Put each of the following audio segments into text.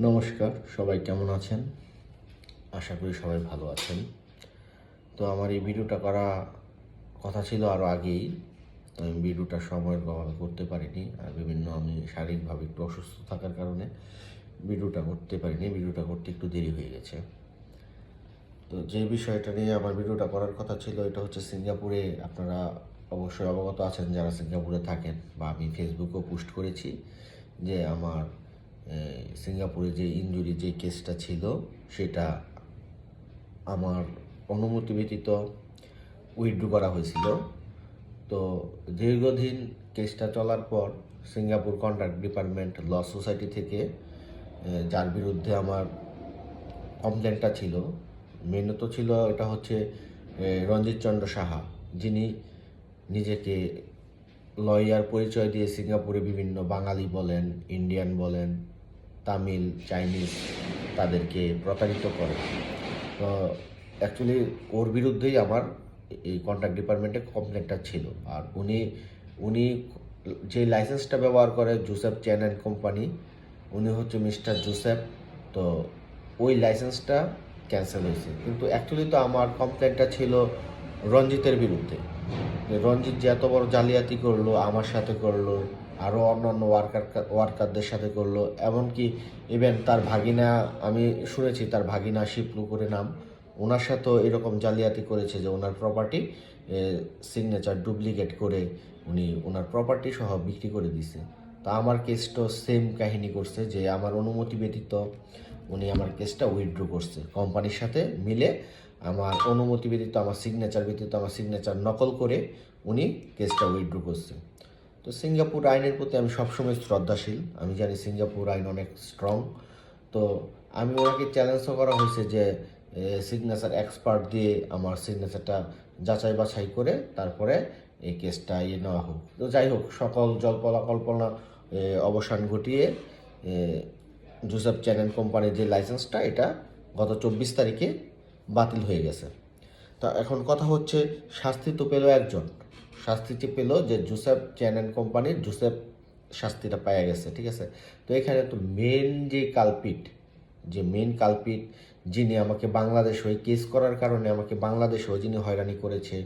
নমস্কার, সবাই কেমন আছেন? আশা করি সবাই ভালো আছেন। তো আমার এই ভিডিওটা করা কথা ছিল আরও আগেই। আমি ভিডিওটা সময়ের অভাবে করতে পারিনি আর বিভিন্ন আমি শারীরিকভাবে একটু অসুস্থ থাকার কারণে ভিডিওটা করতে পারিনি। ভিডিওটা করতে একটু দেরি হয়ে গেছে। তো যে বিষয়টা নিয়ে আমার ভিডিওটা করার কথা ছিল, এটা হচ্ছে সিঙ্গাপুরে আপনারা অবশ্যই অবগত আছেন যারা সিঙ্গাপুরে থাকেন বা আমি ফেসবুকেও পোস্ট করেছি যে আমার সিঙ্গাপুরে যে ইনজুরি যে কেসটা ছিল, সেটা আমার অনুমতি ব্যতীত উইথড্র করা হয়েছিল। তো দীর্ঘদিন কেসটা চলার পর Singapore contract department law society থেকে যার বিরুদ্ধে আমার কমপ্লেনটা ছিল মেনত ছিল এটা হচ্ছে রঞ্জিত চন্দ্র সাহা, যিনি নিজেকে লয়ার পরিচয় দিয়ে সিঙ্গাপুরে বিভিন্ন বাঙালি বলেন ইন্ডিয়ান বলেন তামিল, চাইনিজ তাদেরকে প্রতারিত করে। তো অ্যাকচুয়ালি ওর বিরুদ্ধেই আমার এই কন্ট্রাক্ট ডিপার্টমেন্টে কমপ্লেনটা ছিল। আর উনি উনি যে লাইসেন্সটা ব্যবহার করে জোসেফ চ্যান অ্যান্ড কোম্পানি উনি হচ্ছে মিস্টার জোসেফ তো ওই লাইসেন্সটা ক্যান্সেল হয়েছে। কিন্তু অ্যাকচুয়ালি তো আমার কমপ্লেনটা ছিল রঞ্জিতের বিরুদ্ধে। রঞ্জিত যে এত বড় জালিয়াতি করল, আমার সাথে করল আরও অন্যান্য ওয়ার্কার ওয়ার্কারদের সাথে করল। এমনকি ইভেন তার ভাগিনা, আমি শুনেছি তার ভাগিনা শিপলু করে নাম। ওনার সাথেও এরকম জালিয়াতি করেছে যে ওনার প্রপার্টি সিগনেচার ডুপ্লিকেট করে উনি ওনার প্রপার্টি সহ বিক্রি করে দিছে। তা আমার কেসটা সেম কাহিনী করছে যে আমার অনুমতি ব্যতীত উনি আমার কেসটা উইথড্র করছে। কোম্পানির সাথে মিলে আমার অনুমতি ব্যতীত, আমার সিগনেচার ব্যতীত, আমার সিগনেচার নকল করে উনি কেসটা উইথড্র করছে। তো সিঙ্গাপুর আইনের প্রতি আমি সবসময় শ্রদ্ধাশীল। আমি জানি সিঙ্গাপুর আইন অনেক স্ট্রং তো আমি ওনাকে চ্যালেঞ্জও করা হয়েছে যে সিগনেচার এক্সপার্ট দিয়ে আমার সিগনেচারটা যাচাই বাছাই করে তারপরে এই কেসটা ইয়ে নেওয়া হোক। তো যাই হোক, সকল জল্পনা কল্পনা অবসান ঘটিয়ে জোসেফ চ্যানেল কোম্পানির যে লাইসেন্সটা এটা গত চব্বিশ তারিখে বাতিল হয়ে গেছে। তা এখন কথা হচ্ছে, শাস্তি তো পেল একজন। শাস্তিটি পেল যে জোসেফ চ্যানেল কোম্পানির জোসেফ শাস্তিটা পাওয়া গেছে, ঠিক আছে? তো এখানে তো মেন যে কালপিট যে মেন কালপিট যিনি আমাকে বাংলাদেশ হয়ে কেস করার কারণে আমাকে বাংলাদেশ হয়ে যিনি হয়রানি করেছে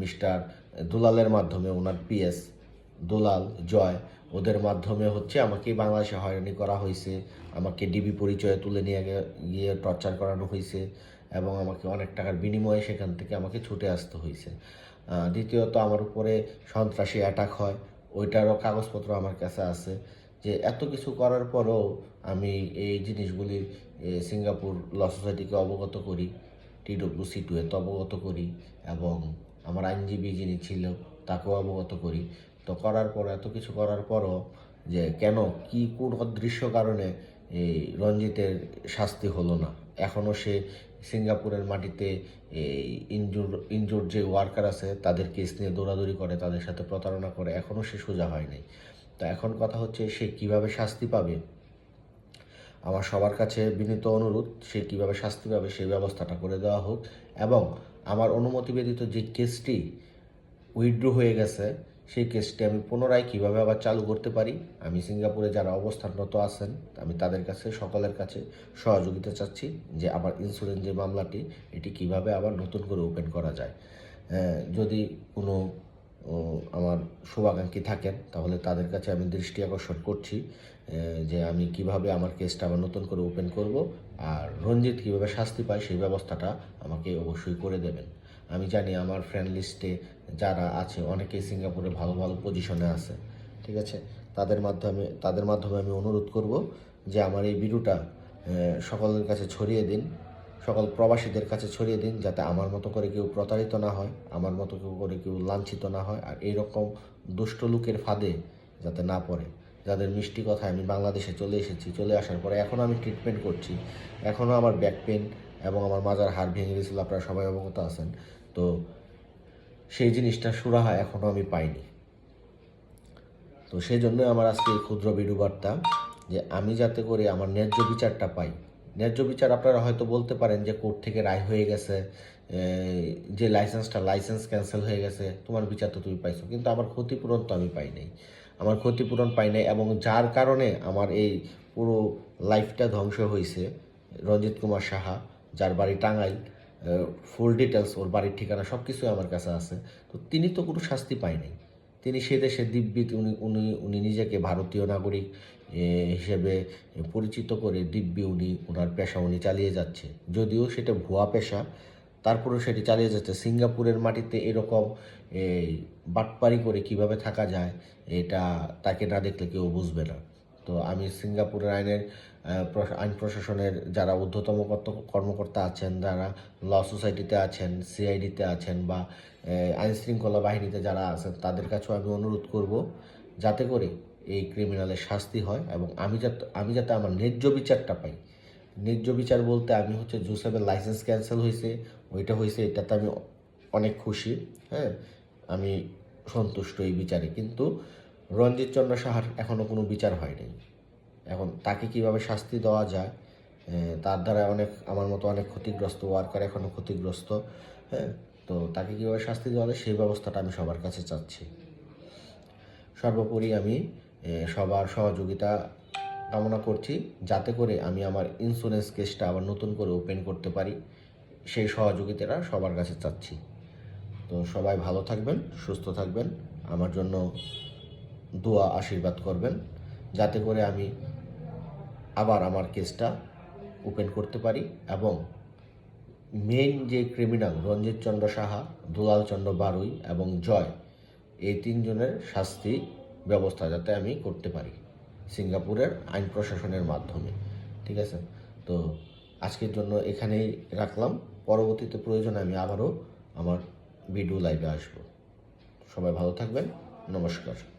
মিস্টার দুলালের মাধ্যমে, ওনার পিএস দুলাল জয়, ওদের মাধ্যমে হচ্ছে আমাকে বাংলাদেশে হয়রানি করা হয়েছে আমাকে ডিবি পরিচয়ে তুলে নিয়ে গিয়ে টর্চার করানো হয়েছে এবং আমাকে অনেক টাকার বিনিময়ে সেখান থেকে আমাকে ছুটে আসতে হয়েছে। দ্বিতীয়ত আমার উপরে সন্ত্রাসী অ্যাটাক হয়। ওইটারও কাগজপত্র আমার কাছে আছে যে এত কিছু করার পরও আমি এই জিনিসগুলি সিঙ্গাপুর ল সোসাইটিকে অবগত করি টিডব্লিউ সি টু এতে অবগত করি এবং আমার আইনজীবী যিনি ছিল তাকেও অবগত করি। তো করার পর, এত কিছু করার পরও যে কেন, কি, কোন অদৃশ্য কারণে এই রঞ্জিতের শাস্তি হলো না? এখনও সে সিঙ্গাপুরের মাটিতে এই ইনজুর ইনজুর যে ওয়ার্কার আছে তাদের কেস নিয়ে দৌড়াদৌড়ি করে, তাদের সাথে প্রতারণা করে এখনও সে সোজা হয়নি। তো এখন কথা হচ্ছে, সে কীভাবে শাস্তি পাবে? আমার সবার কাছে বিনীত অনুরোধ, সে কীভাবে শাস্তি পাবে সেই ব্যবস্থাটা করে দেওয়া হোক। এবং আমার অনুমতি ব্যতীত যে কেসটি উইথড্র হয়ে গেছে সেই কেসটি আমি পুনরায় কীভাবে আবার চালু করতে পারি? আমি সিঙ্গাপুরে যারা অবস্থানরত আছেন, আমি তাদের কাছে, সকলের কাছে সহযোগিতা চাচ্ছি যে আমার ইন্স্যুরেন্স যে মামলাটি, এটি কীভাবে আবার নতুন করে ওপেন করা যায়। যদি কোনো আমার শুভাকাঙ্ক্ষী থাকেন, তাহলে তাদের কাছে আমি দৃষ্টি আকর্ষণ করছি যে আমি কীভাবে আমার কেসটা আবার নতুন করে ওপেন করব, আর রঞ্জিত কীভাবে শাস্তি পায়, সেই ব্যবস্থাটা আমাকে অবশ্যই করে দেবেন। আমি জানি আমার ফ্রেন্ড লিস্টে যারা আছে, অনেকেই সিঙ্গাপুরে ভালো ভালো পজিশনে আছে, ঠিক আছে? তাদের মাধ্যমে তাদের মাধ্যমে আমি অনুরোধ করব যে আমার এই ভিডিওটা সকলের কাছে ছড়িয়ে দিন, সকল প্রবাসীদের কাছে ছড়িয়ে দিন, যাতে আমার মতো করে কেউ প্রতারিত না হয়, আমার মতো কেউ করে কেউ লাঞ্ছিত না হয়, আর এইরকম দুষ্ট লোকের ফাঁদে যাতে না পড়ে। যাদের মিষ্টি কথায় আমি বাংলাদেশে চলে এসেছি, চলে আসার পরে এখনও আমি ট্রিটমেন্ট করছি এখনও আমার ব্যাক পেন এবং আমার মাজার হাড় ভেঙে গেছিল, আপনারা সবাই অবগত আছেন। তো সেই জিনিসটা সুরাহা এখনও আমি পাইনি। তো সেই জন্য আমার আজকে এই ক্ষুদ্র ভিডিও বার্তা যে আমি যাতে করে আমার ন্যায্য বিচারটা পাই। ন্যায্য বিচার আপনারা হয়তো বলতে পারেন যে কোর্ট থেকে রায় হয়ে গেছে যে লাইসেন্সটা, লাইসেন্স ক্যান্সেল হয়ে গেছে, তোমার বিচার তো তুমি পাইছো। কিন্তু আমার ক্ষতিপূরণ তো আমি পাই নাই। আমার ক্ষতিপূরণ পাই নাই এবং যার কারণে আমার এই পুরো লাইফটা ধ্বংস হয়েছে রঞ্জিত কুমার সাহা। যার বাড়ি টাঙ্গাইল ফুল ডিটেলস ওর বাড়ির ঠিকানা সব কিছুই আমার কাছে আছে। তো তিনি তো কোনো শাস্তি পায়নি তিনি সে দেশে দিব্যি উনি উনি উনি নিজেকে ভারতীয় নাগরিক হিসেবে পরিচিত করে দিব্যি উনি ওনার পেশা উনি চালিয়ে যাচ্ছে। যদিও সেটা ভুয়া পেশা, তারপরেও সেটি চালিয়ে যাচ্ছে। সিঙ্গাপুরের মাটিতে এরকম বাটপারি করে কীভাবে থাকা যায়, এটা তাকে না দেখলে কেউ বুঝবে না। তো আমি সিঙ্গাপুরের আইনের আইন প্রশাসনের যারা ঊর্ধ্বতম কর্ত- কর্মকর্তা আছেন, যারা ল সোসাইটিতে আছেন, সিআইডিতে আছেন বা আইন শৃঙ্খলা বাহিনীতে যারা আছেন, তাদের কাছেও আমি অনুরোধ করব যাতে করে এই ক্রিমিনালের শাস্তি হয় এবং আমি যাতে আমি যাতে আমার ন্যায্য বিচারটা পাই। ন্যায্য বিচার বলতে আমি হচ্ছে জোসেফের লাইসেন্স ক্যান্সেল হয়েছে, ওইটা হয়েছে, এটাতে আমি অনেক খুশি হ্যাঁ? আমি সন্তুষ্ট এই বিচারে। কিন্তু রঞ্জিত চন্দ্র সাহার এখনও কোনো বিচার হয়নি। এখন তাকে কীভাবে শাস্তি দেওয়া যায় তার দ্বারা অনেক, আমার মতো অনেক ক্ষতিগ্রস্ত ওয়ার্কার এখনও ক্ষতিগ্রস্ত হ্যাঁ তো তাকে কীভাবে শাস্তি দেওয়া যায় সেই ব্যবস্থাটা আমি সবার কাছে চাচ্ছি। সর্বোপরি আমি সবার সহযোগিতা কামনা করছি, যাতে করে আমি আমার ইন্স্যুরেন্স কেসটা আবার নতুন করে ওপেন করতে পারি, সেই সহযোগিতাটা সবার কাছে চাচ্ছি। তো সবাই ভালো থাকবেন, সুস্থ থাকবেন, আমার জন্য দোয়া আশীর্বাদ করবেন, যাতে করে আমি আবার আমার কেসটা ওপেন করতে পারি এবং মেইন যে ক্রিমিনাল রঞ্জিত চন্দ্র সাহা, দুলাল চন্দ্র বারুই এবং জয়, এই তিনজনের শাস্তি ব্যবস্থা যাতে আমি করতে পারি সিঙ্গাপুরের আইন প্রশাসনের মাধ্যমে। ঠিক আছে? তো আজকের জন্য এখানেই রাখলাম। পরবর্তীতে প্রয়োজনে আমি আবারও আমার ভিডিও লাইভে আসব। সবাই ভালো থাকবেন। নমস্কার।